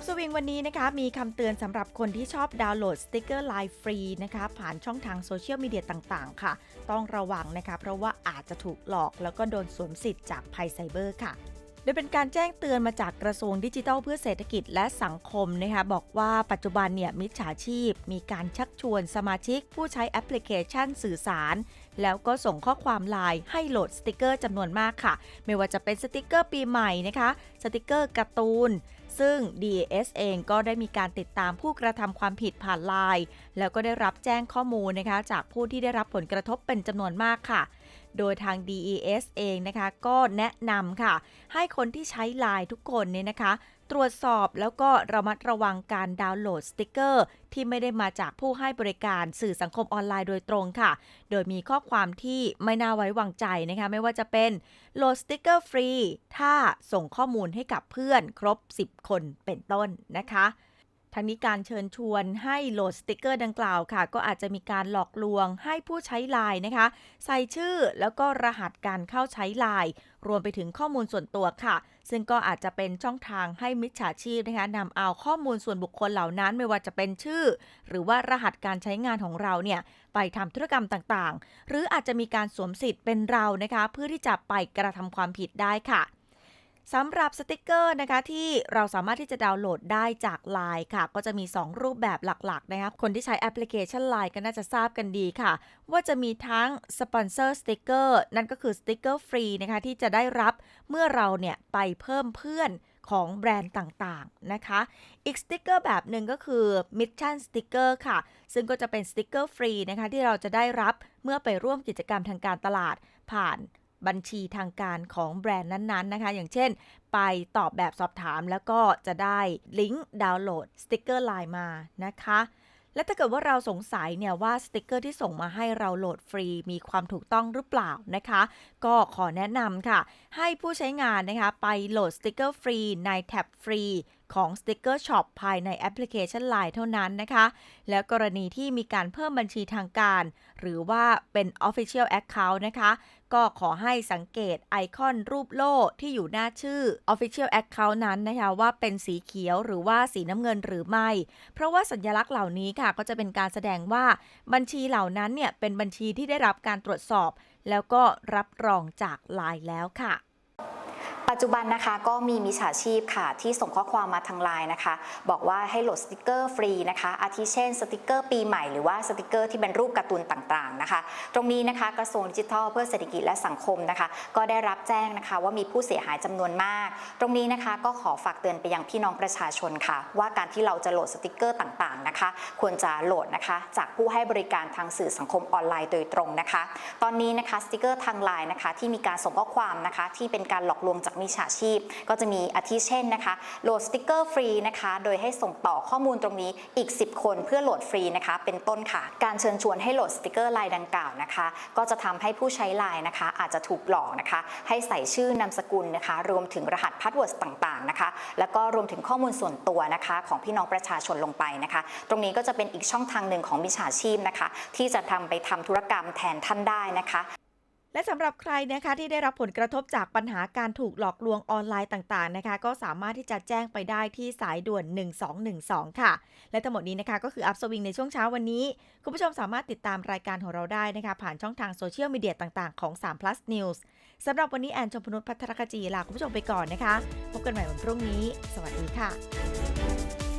อัพสวิงวันนี้นะคะมีคำเตือนสำหรับคนที่ชอบดาวน์โหลดสติกเกอร์ไลน์ฟรีนะคะผ่านช่องทางโซเชียลมีเดียต่างๆ ค่ะ ต้องระวังนะคะเพราะว่าอาจจะถูกหลอกแล้วก็โดนสวมสิทธิ์จากภัยไซเบอร์ค่ะโดยเป็นการแจ้งเตือนมาจากกระทรวงดิจิทัลเพื่อเศรษฐกิจและสังคมนะคะบอกว่าปัจจุบันเนี่ยมิจฉาชีพ มีการชักชวนสมาชิก ผู้ใช้แอปพลิเคชันสื่อสาร แล้วก็ส่งข้อความไลน์ให้โหลดสติกเกอร์จำนวนมากค่ะ ไม่ว่าจะเป็นสติกเกอร์ปีใหม่นะคะ สติกเกอร์การ์ตูน ซึ่ง DAS เองก็ได้มีการติดตามผู้กระทำความผิดผ่านไลน์แล้วก็ได้รับแจ้งข้อมูลนะคะจากผู้ที่ได้รับผลกระทบเป็นจำนวนมากค่ะ โดยทาง DES เองนะคะ ก็แนะนำค่ะ ให้คนที่ใช้ไลน์ทุกคนเนี่ยนะคะ ตรวจสอบแล้วก็ระมัดระวังการดาวน์โหลดสติกเกอร์ ที่ไม่ได้มาจากผู้ให้บริการสื่อสังคมออนไลน์โดยตรงค่ะ โดยมีข้อความที่ไม่น่าไว้วางใจนะคะ ไม่ว่าจะเป็นโหลดสติกเกอร์ฟรี ถ้าส่งข้อมูลให้กับเพื่อนครบ 10 คนเป็นต้นนะคะ ทั้งนี้การเชิญชวนให้โหลดสติกเกอร์ดังกล่าวค่ะ ก็อาจจะมีการหลอกลวงให้ผู้ใช้ไลน์นะคะ ใส่ชื่อแล้วก็รหัสการเข้าใช้ไลน์รวมไปถึงข้อมูลส่วนตัวค่ะ ซึ่งก็อาจจะเป็นช่องทางให้มิจฉาชีพนะคะนำเอาข้อมูลส่วนบุคคลเหล่านั้นไม่ว่าจะเป็นชื่อ หรือว่ารหัสการใช้งานของเราเนี่ยไปทำธุรกรรมต่างๆ หรืออาจจะมีการสวมสิทธิ์เป็นเรานะคะ เพื่อที่จะไปกระทำความผิดได้ค่ะ สำหรับสติกเกอร์นะคะที่เราสามารถที่จะดาวน์โหลดได้จาก Line ค่ะ ก็จะมี 2 รูปแบบหลักๆนะคะคนที่ใช้แอปพลิเคชัน Line ก็น่าจะทราบกันดีค่ะ ว่าจะมีทั้งสปอนเซอร์สติกเกอร์นั่นก็คือสติกเกอร์ฟรีนะคะที่จะได้รับเมื่อเราเนี่ยไปเพิ่มเพื่อนของแบรนด์ต่างๆนะคะ อีกสติกเกอร์แบบหนึ่งก็คือ Mission Sticker ค่ะ ซึ่งก็จะเป็นสติกเกอร์ฟรีนะคะที่เราจะได้รับเมื่อไปร่วมกิจกรรมทางการตลาดผ่าน บัญชีทางการของแบรนด์นั้นๆนะคะ อย่างเช่น ไปตอบแบบสอบถามแล้วก็จะได้ลิงก์ดาวน์โหลดสติกเกอร์ไลน์มานะคะและถ้าเกิดว่าเราสงสัยเนี่ยว่าสติกเกอร์ที่ส่งมาให้เราโหลดฟรีมีความถูกต้องหรือเปล่านะคะ ก็ขอแนะนำค่ะ ให้ผู้ใช้งานนะคะ ไปโหลดสติกเกอร์ฟรีในแท็บฟรี ของสติกเกอร์ช็อปภายในแอปพลิเคชัน Line เท่านั้นนะคะ แล้วกรณีที่มีการเพิ่มบัญชีทางการ หรือว่าเป็น Official Account นะคะ ก็ขอให้สังเกตไอคอนรูปโล่ที่อยู่หน้าชื่อ Official Account นั้นนะคะว่าเป็นสีเขียวหรือว่าสีน้ำเงินหรือไม่ เพราะว่าสัญลักษณ์เหล่านี้ค่ะ ก็จะเป็นการแสดงว่าบัญชีเหล่านั้นเนี่ยเป็นบัญชีที่ได้รับการตรวจสอบ แล้วก็รับรองจาก Line แล้วค่ะ ปัจจุบันนะคะก็มีมิจฉาชีพค่ะ ที่ส่งข้อความมาทางไลน์นะคะ บอกว่าให้โหลดสติกเกอร์ฟรีนะคะ อาทิเช่นสติกเกอร์ปีใหม่หรือว่าสติกเกอร์ที่เป็นรูปการ์ตูนต่างๆนะคะ ตรงนี้นะคะกระทรวงดิจิทัลเพื่อเศรษฐกิจและสังคมนะคะ ก็ได้รับแจ้งนะคะว่ามีผู้เสียหายจำนวนมาก ตรงนี้นะคะก็ขอฝากเตือนไปยังพี่น้องประชาชนค่ะ ว่าการที่เราจะโหลดสติกเกอร์ต่างๆนะคะ ควรจะโหลดนะคะ จากผู้ให้บริการทางสื่อสังคมออนไลน์โดยตรงนะคะ ตอนนี้นะคะสติกเกอร์ทางไลน์นะคะที่มีการส่งข้อความนะคะที่เป็นการหลอกลวงจากมิจฉาชีพ ก็จะมีอาทิเช่นนะคะโหลดสติกเกอร์ฟรีนะคะโดยให้ส่งต่อข้อมูลตรงนี้อีก 10 คนเพื่อโหลดฟรีนะคะเป็นต้นค่ะ การเชิญชวนให้โหลดสติกเกอร์ไลน์ดังกล่าวนะคะก็จะทำให้ผู้ใช้ไลน์นะคะอาจจะถูกหลอกนะคะให้ใส่ชื่อนามสกุลนะคะรวมถึงรหัสพาสเวิร์ดต่างๆนะคะแล้วก็รวมถึงข้อมูลส่วนตัวนะคะของพี่น้องประชาชนลงไปนะคะ ตรงนี้ก็จะเป็นอีกช่องทางหนึ่งของมิจฉาชีพนะคะที่จะทำไปทำธุรกรรมแทนท่านได้นะคะ และสำหรับใครนะคะที่ได้รับผลกระทบจากปัญหาการถูกหลอกลวงออนไลน์ต่างๆนะคะ ก็สามารถที่จะแจ้งไปได้ที่สายด่วน 1212 ค่ะ และทั้งหมดนี้นะคะก็คืออัพสวิงในช่วงเช้าวันนี้ คุณผู้ชมสามารถติดตามรายการของเราได้นะคะ ผ่านช่องทางโซเชียลมีเดียต่างๆ ของ3 plus news สำหรับวันนี้แอนชมพนุษย์พัทรกจีลาคุณผู้ชมไปก่อนนะคะ พบกันใหม่วันพรุ่งนี้ สวัสดีค่ะ